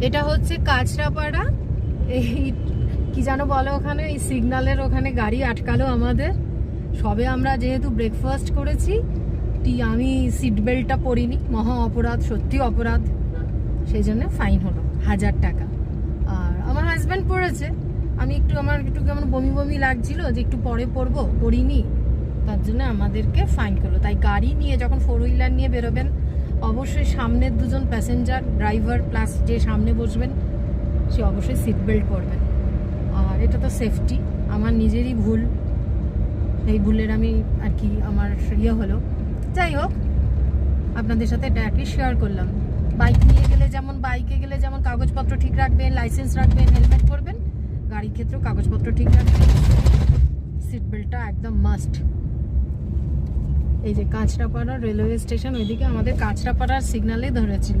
এটা হচ্ছে কাঁচরাপাড়া। এই কি যেন বলে ওখানে, এই সিগন্যালের ওখানে গাড়ি আটকালো আমাদের। সবে আমরা যেহেতু ব্রেকফাস্ট করেছি, টি আমি সিট বেল্টটা পরিনি। মহা অপরাধ, সত্যি অপরাধ। সেই জন্য ফাইন হলো, হাজার টাকা। আর আমার হাজব্যান্ড পড়েছে। আমি একটু, আমার একটু কেমন বমি বমি লাগছিল যে একটু পরে পড়ব পড়িনি তার জন্য আমাদেরকে ফাইন করল। তাই গাড়ি নিয়ে যখন ফোর হুইলার নিয়ে বেরোবেন অবশ্যই সামনের দুজন প্যাসেঞ্জার ড্রাইভার প্লাস যে সামনে বসবেন, সে অবশ্যই সিট বেল্ট পরবেন। আর এটা তো সেফটি আমার নিজেরই ভুল। এই ভুলের আমি আর কি আমার ইয়ে হলো। যাই হোক, আপনাদের সাথে এটা কি শেয়ার করলাম। বাইক নিয়ে গেলে যেমন বাইকে গেলে যেমন কাগজপত্র ঠিক রাখবেন লাইসেন্স রাখবেন হেলমেট পরবেন, গাড়ির ক্ষেত্রেও কাগজপত্র ঠিক রাখবেন। সিট বেল্টটা একদম মাস্ট এই যে কাঁচরাপাড়া রেলওয়ে স্টেশন ওইদিকে আমাদের কাঁচরাপাড়ার সিগনালে ধরেছিল।